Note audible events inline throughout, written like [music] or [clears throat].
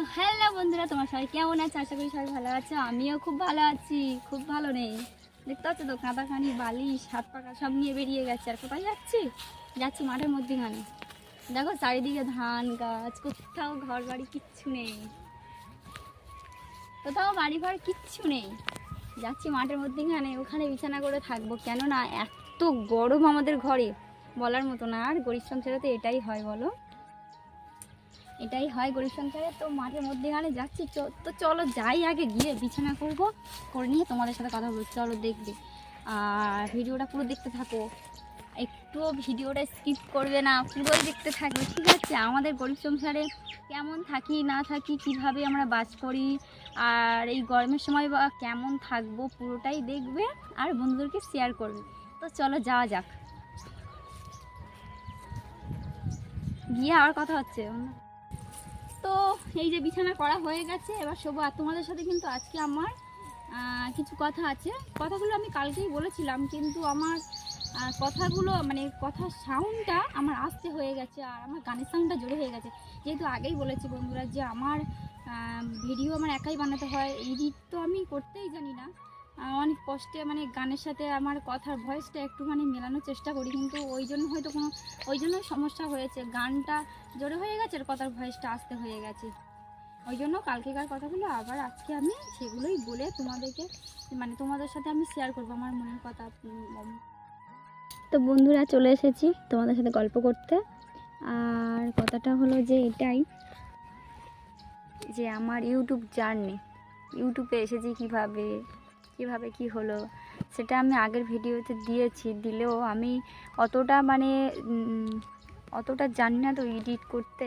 তো হ্যালো বন্ধুরা, তোমার সবাই কেমন আছে? আশা করি সবাই ভালো আছো। আমিও খুব ভালো আছি, খুব ভালো নেই। দেখতে পাচ্ছ তো কাঁদাখানি বালিশ, হাত পাকা সব নিয়ে বেরিয়ে গেছে। আর কোথায় যাচ্ছি? যাচ্ছি মাঠের মধ্যেখানে। দেখো, চারিদিকে ধান গাছ, কোথাও ঘর বাড়ি কিচ্ছু নেই। কোথাও বাড়ি ঘর কিচ্ছু নেই। যাচ্ছি মাঠের মধ্যেখানে, ওখানে বিছানা করে থাকব। কেননা এত গরম আমাদের ঘরে। বলার মতো না আর গরিব সংসারে তো এটাই হয়, বলো। এটাই হয় গরিব সংসারে তো মাঠের মধ্যেখানে যাচ্ছি। তো চলো যাই আগে, গিয়ে বিছানা করব। করে নিয়ে তোমাদের সাথে কথা বলছি চলো দেখবে। আর ভিডিওটা পুরো দেখতে থাকো। একটুও ভিডিওটা স্কিপ করবে না পুরো দেখতে থাকবে। ঠিক আছে? আমাদের গরিব সংসারে কেমন থাকি, না থাকি, কীভাবে আমরা বাস করি, আর এই গরমের সময় বা কেমন থাকব, পুরোটাই দেখবে। আর বন্ধুদেরকে শেয়ার করবে। তো চলো যাওয়া যাক। গিয়ে আবার কথা হচ্ছে। তো এই যে বিছানা করা হয়ে গেছে, এবার শোভা আর তোমাদের সাথে কিন্তু আজকে আমার কিছু কথা আছে। কথাগুলো আমি কালকেই বলেছিলাম, কিন্তু আমার কথাগুলো মানে কথার সাউন্ডটা আমার আসতে হয়ে গেছে, আর আমার গানের সাউন্ডটা জোরে হয়ে গেছে। যেহেতু আগেই বলেছি বন্ধুরা যে আমার ভিডিও আমার একাই বানাতে হয় এডিট তো আমি করতেই জানি না। অনেক কষ্টে মানে গানের সাথে আমার কথার ভয়েসটা একটুখানি মেলানোর চেষ্টা করি, কিন্তু ওই জন্য হয়তো কোনো, ওই জন্য সমস্যা হয়েছে। গানটা জোরে হয়ে গেছে আর কথার ভয়েসটা আসতে হয়ে গেছে। ওই জন্য কালকেকার কথাগুলো আবার আজকে আমি সেগুলোই বলে তোমাদেরকে মানে তোমাদের সাথে আমি শেয়ার করব আমার মনের কথা। তো বন্ধুরা চলে এসেছি তোমাদের সাথে গল্প করতে। আর কথাটা হলো যে এটাই যে আমার ইউটিউব জার্নি ইউটিউবে এসেছি কীভাবে? কীভাবে কি হলো, সেটা আমি আগের ভিডিওতে দিয়েছি, দিলেও আমি অতটা মানে অতটা জানি না তো এডিট করতে,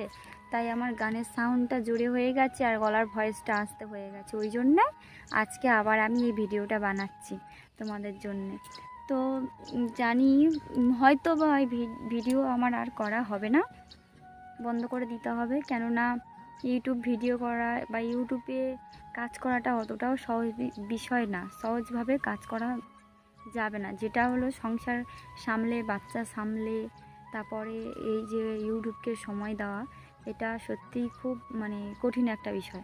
তাই আমার গানের সাউন্ডটা জোরে হয়ে গেছে আর গলার ভয়েসটা আসতে হয়ে গেছে। ওই জন্যে আজকে আবার আমি এই ভিডিওটা বানাচ্ছি তোমাদের জন্যে। তো জানি, হয়তো বা ওই ভিডিও আমার আর করা হবে না, বন্ধ করে দিতে হবে। কেননা ইউটিউব ভিডিও করা বা ইউটিউবে কাজ করাটা অতটাও সহজ বিষয় না। সহজভাবে কাজ করা যাবে না। যেটা হলো সংসার সামলে, বাচ্চা সামলে, তারপরে এই যে ইউটিউবকে সময় দেওয়া, এটা সত্যিই খুব মানে কঠিন একটা বিষয়।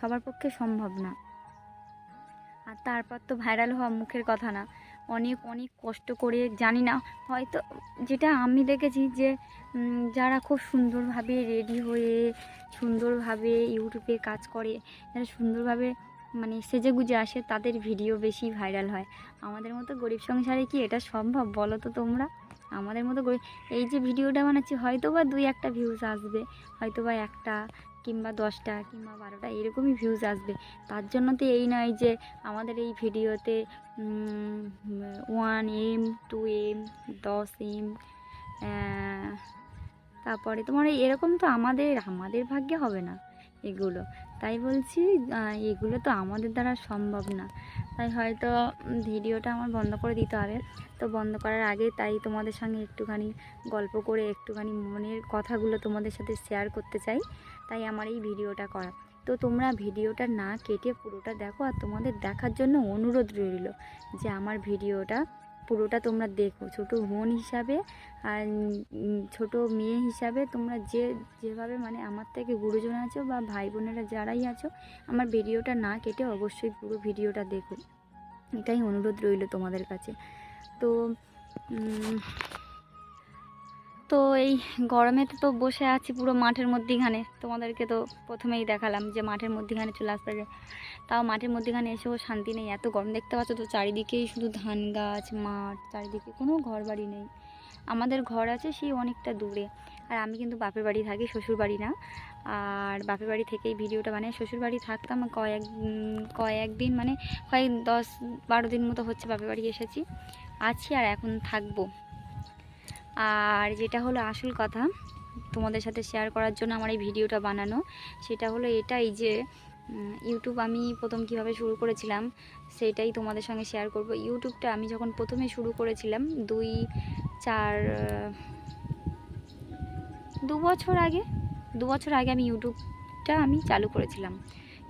সবার পক্ষে সম্ভব না। আর তারপর তো ভাইরাল হওয়া মুখের কথা না। অনেক অনেক কষ্ট করে, জানি না, হয়তো যেটা আমি দেখেছি যে যারা খুব সুন্দরভাবে রেডি হয়ে, সুন্দরভাবে ইউটিউবে কাজ করে, যারা সুন্দরভাবে মানে সেজে গুজে আসে, তাদের ভিডিও বেশি ভাইরাল হয়। আমাদের মতো গরিব সংসারে কি এটা সম্ভব বলো তো তোমরা? আমাদের মতো এই যে ভিডিওটা বানাচ্ছি হয়তো বা দুই একটা ভিউজ আসবে হয়তো বা একটা কিংবা দশটা কিংবা বারোটা এরকমই ভিউজ আসবে। তার জন্য তো এই নয় যে আমাদের এই ভিডিওতে ওয়ান এম টু এম দশ এম তারপরে তোমার এরকম তো আমাদের আমাদের ভাগ্যে হবে না এগুলো। তাই বলছি এগুলো তো আমাদের দ্বারা সম্ভব না। তাই হয়তো ভিডিওটা আমার বন্ধ করে দিতে হবে। তো বন্ধ করার আগে তাই তোমাদের সঙ্গে একটুখানি গল্প করে, একটুখানি মনের কথাগুলো তোমাদের সাথে শেয়ার করতে চাই। তাই আমার এই ভিডিওটা করা। তো তোমরা ভিডিওটা না কেটে পুরোটা দেখো আর তোমাদের দেখার জন্য অনুরোধ রইল যে আমার ভিডিওটা পুরোটা তোমরা দেখো। ছোট বোন হিসাবে আর ছোট মেয়ে হিসাবে তোমরা যে, যেভাবে মানে আমার থেকে গুরুজন আছো বা ভাই বোনেরা যারাই আছো, আমার ভিডিওটা না কেটে অবশ্যই পুরো ভিডিওটা দেখো। এটাই অনুরোধ রইল তোমাদের কাছে। তো তো এই গরমেতে তো বসে আছি পুরো মাঠের মধ্যেখানে। তোমাদেরকে তো প্রথমেই দেখালাম যে মাঠের মধ্যেখানে চলে আসতে তাও মাঠের মধ্যেখানে এসেও শান্তি নেই এত গরম দেখতে পাচ্ছ তো চারিদিকেই শুধু ধান গাছ মাঠ চারিদিকে কোনো ঘর বাড়ি নেই। আমাদের ঘর আছে সেই অনেকটা দূরে। আর আমি কিন্তু বাপের বাড়ি থাকি শ্বশুর বাড়ি না। আর বাপের বাড়ি থেকেই ভিডিওটা বানাই শ্বশুর বাড়ি থাকতাম কয়েক উম, কয়েকদিন মানে কয়েক দশ বারো দিন মতো হচ্ছে বাপের বাড়ি এসেছি। আছি আর এখন থাকব। আর যেটা হলো আসল কথা, তোমাদের সাথে শেয়ার করার জন্য আমার এই ভিডিওটা বানানো, সেটা হলো এটাই যে ইউটিউব আমি প্রথম কীভাবে শুরু করেছিলাম, সেটাই তোমাদের সঙ্গে শেয়ার করব। ইউটিউবটা আমি যখন প্রথমে শুরু করেছিলাম, দুই, চার দু বছর আগে, দু বছর আগে আমি ইউটিউবটা আমি চালু করেছিলাম।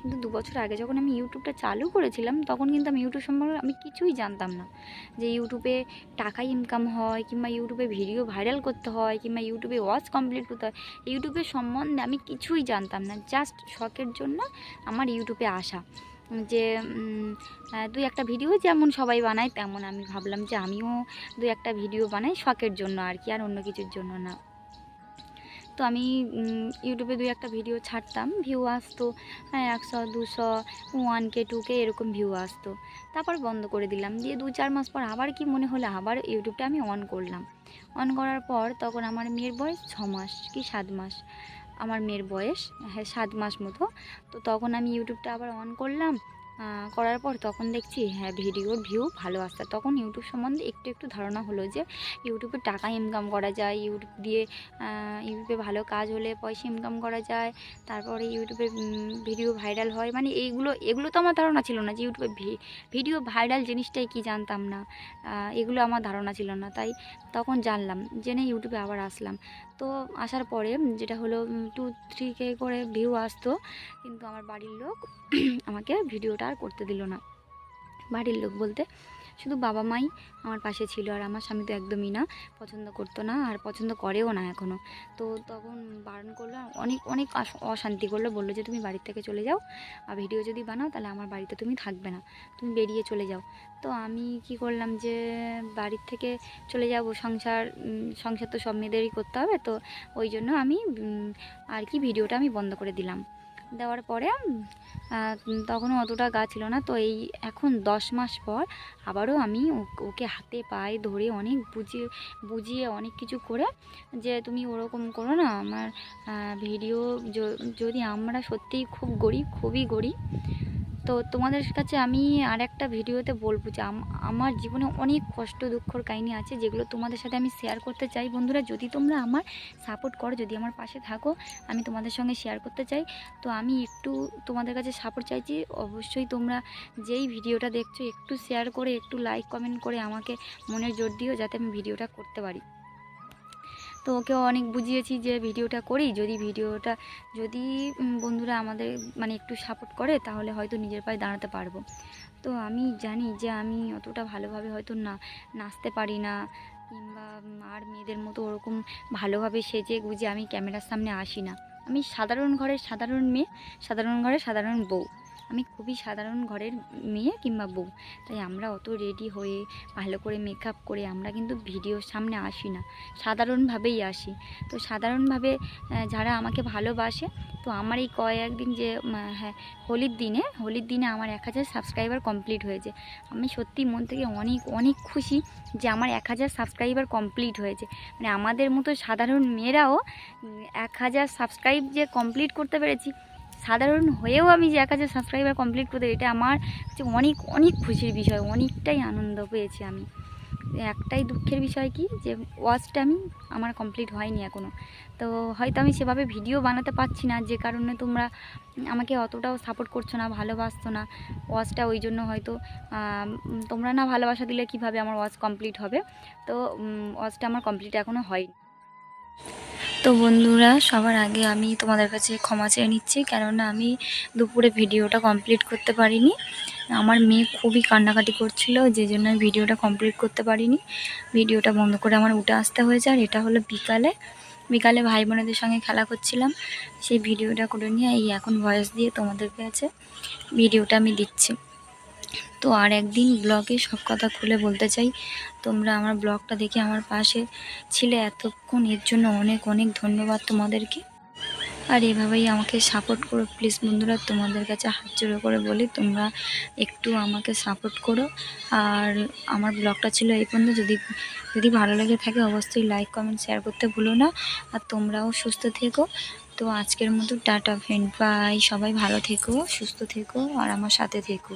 কিন্তু দু বছর আগে যখন আমি ইউটিউবটা চালু করেছিলাম, তখন কিন্তু আমি ইউটিউব সম্পর্কে আমি কিছুই জানতাম না। যে ইউটিউবে টাকা ইনকাম হয় কিংবা ইউটিউবে ভিডিও ভাইরাল করতে হয় কিংবা ইউটিউবে ওয়াচ কমপ্লিট করতে হয়, ইউটিউবের সম্বন্ধে আমি কিছুই জানতাম না। জাস্ট শখের জন্য আমার ইউটিউবে আসা। যে দুই একটা ভিডিও যেমন সবাই বানায়, তেমন আমি ভাবলাম যে আমিও দুই একটা ভিডিও বানাই শখের জন্য আর কি, আর অন্য কিছুর জন্য না। তো আমি ইউটিউবে দুই একটা ভিডিও ছাড়তাম ভিউ আসতো হ্যাঁ একশো, দুশো ওয়ান কে টু কে এরকম ভিউ আসতো। তারপর বন্ধ করে দিলাম। দিয়ে দু চার মাস পর আবার কি মনে হলো, আবার ইউটিউবটা আমি অন করলাম। অন করার পর তখন আমার মেয়ের বয়স ছ মাস কি সাত মাস। আমার মেয়ের বয়স হ্যাঁ সাত মাস মতো। তো তখন আমি ইউটিউবটা আবার অন করলাম। করার পর তখন দেখছি হ্যাঁ ভিডিওর ভিউ ভালো আসছে। তখন ইউটিউব সম্বন্ধে একটু একটু ধারণা হলো যে ইউটিউবে টাকা ইনকাম করা যায় ইউটিউব দিয়ে ইউটিউবে ভালো কাজ হলে পয়সা ইনকাম করা যায়, তারপরে ইউটিউবে ভিডিও ভাইরাল হয়। মানে এইগুলো, এগুলো তো আমার ধারণা ছিল না যে ইউটিউবে ভিডিও ভাইরাল জিনিসটাই কি জানতাম না। এগুলো আমার ধারণা ছিল না। তাই তখন জানলাম, জেনে ইউটিউবে আবার আসলাম। তো আসার পরে যেটা হলো টু থ্রি কে করে ভিউ আসতো, কিন্তু আমার বাড়ির লোক [clears throat] আমাকে ভিডিওটা আর করতে দিল না। বাড়ির লোক বলতে শুধু বাবা মাই আমার পাশে ছিল আর আমার স্বামী তো একদমই না, পছন্দ করতো না আর পছন্দ করেও না এখনও তো তখন বারণ করল, অনেক অনেক অশান্তি করল, বলল যে তুমি বাড়ির থেকে চলে যাও আর ভিডিও যদি বানাও তাহলে আমার বাড়িতে তুমি থাকবে না, তুমি বেরিয়ে চলে যাও। তো আমি কি করলাম যে বাড়ির থেকে চলে যাব, সংসার সংসার তো সব মেয়েদেরই করতে হবে, তো ওই জন্য আমি আর কি ভিডিওটা আমি বন্ধ করে দিলাম। দেওয়ার পরে তখন তখনও অতটা গা ছিল না। তো এই এখন দশ মাস পর আবারও আমি ওকে হাতে পায়ে ধরে অনেক বুঝিয়ে বুঝিয়ে অনেক কিছু করে যে তুমি ওরকম করো না। আমার ভিডিও যদি আমরা সত্যিই খুব গরিব, খুবই গরিব তো তোমাদের কাছে আমি আর একটা ভিডিওতে বলব যে আম- আমার জীবনে অনেক কষ্ট দুঃখর কাহিনী আছে যেগুলো তোমাদের সাথে আমি শেয়ার করতে চাই। বন্ধুরা, যদি তোমরা আমার সাপোর্ট করো, যদি আমার পাশে থাকো, আমি তোমাদের সঙ্গে শেয়ার করতে চাই। তো আমি একটু তোমাদের কাছে সাপোর্ট চাইছি। অবশ্যই তোমরা যেই ভিডিওটা দেখছ, একটু শেয়ার করে, একটু লাইক কমেন্ট করে আমাকে মনের জোর দিও যাতে আমি ভিডিওটা করতে পারি। তো ওকেও অনেক বুঝিয়েছি যে ভিডিওটা করি যদি ভিডিওটা, যদি বন্ধুরা আমাদের মানে একটু সাপোর্ট করে, তাহলে হয়তো নিজের পায়ে দাঁড়াতে পারব। তো আমি জানি যে আমি অতটা ভালোভাবে হয়তো না, নাচতে পারি না, কিংবা আর মেয়েদের মতো ওরকম ভালোভাবে সেজে গুজে আমি ক্যামেরার সামনে আসি না। আমি সাধারণ ঘরের সাধারণ মেয়ে, সাধারণ ঘরের সাধারণ বউ। আমি খুবই সাধারণ ঘরের মেয়ে কিংবা বউ। তাই আমরা অত রেডি হয়ে, ভালো করে মেকআপ করে আমরা কিন্তু ভিডিওর সামনে আসি না। সাধারণভাবেই আসি। তো সাধারণভাবে যারা আমাকে ভালোবাসে, তো আমার এই কয়েকদিন যে হ্যাঁ হোলির দিনে হোলির দিনে আমার এক হাজার সাবস্ক্রাইবার কমপ্লিট হয়েছে। আমি সত্যি মন থেকে অনেক অনেক খুশি যে আমার এক হাজার সাবস্ক্রাইবার কমপ্লিট হয়েছে। মানে আমাদের মতো সাধারণ মেয়েরাও এক হাজার সাবস্ক্রাইব যে কমপ্লিট করতে পেরেছি সাধারণ হয়েও আমি যে এক হাজার সাবস্ক্রাইবার কমপ্লিট করতে এটা আমার হচ্ছে অনেক অনেক খুশির বিষয়, অনেকটাই আনন্দ পেয়েছি আমি। একটাই দুঃখের বিষয় কি, যে ওয়াচটা আমি, আমার কমপ্লিট হয়নি এখনও তো হয়তো আমি সেভাবে ভিডিও বানাতে পারছি না, যে কারণে তোমরা আমাকে অতটাও সাপোর্ট করছ না, ভালোবাসছো না ওয়াচটা ওই জন্য হয়তো তোমরা না ভালোবাসা দিলে কীভাবে আমার ওয়াচ কমপ্লিট হবে? তো ওয়াচটা আমার কমপ্লিট এখনও হয়নি। তো বন্ধুরা, সবার আগে আমি তোমাদের কাছে ক্ষমা চেয়ে নিচ্ছি, কেননা আমি দুপুরে ভিডিওটা কমপ্লিট করতে পারিনি। আমার মেয়ে খুবই কান্নাকাটি করছিল, যে জন্য আমি ভিডিওটা কমপ্লিট করতে পারিনি। ভিডিওটা বন্ধ করে আমার উঠে আসতে হয়েছে, আর এটা হলো বিকালে। বিকালে ভাই বোনেদের সঙ্গে খেলা করছিলাম, সেই ভিডিওটা করে নিয়ে এই এখন ভয়েস দিয়ে তোমাদের কাছে ভিডিওটা আমি দিচ্ছি। তো আর একদিন ব্লগে সব কথা খুলে বলতে চাই। তোমরা আমার ব্লগটা দেখে আমার পাশে ছিলে। এতক্ষণ এর জন্য অনেক অনেক ধন্যবাদ তোমাদেরকে। আর এভাবেই আমাকে সাপোর্ট করো। প্লিজ বন্ধুরা, তোমাদের কাছে হাত জোড়ো করে বলি, তোমরা একটু আমাকে সাপোর্ট করো। আর আমার ব্লগটা ছিল এই পর্যন্ত। যদি যদি ভালো লেগে থাকে, অবশ্যই লাইক কমেন্ট শেয়ার করতে ভুলো না। আর তোমরাও সুস্থ থেকো। তো আজকের মতো টাটা ফ্রেন্ড বাই সবাই ভালো থেকো, সুস্থ থেকো, আর আমার সাথে থেকো।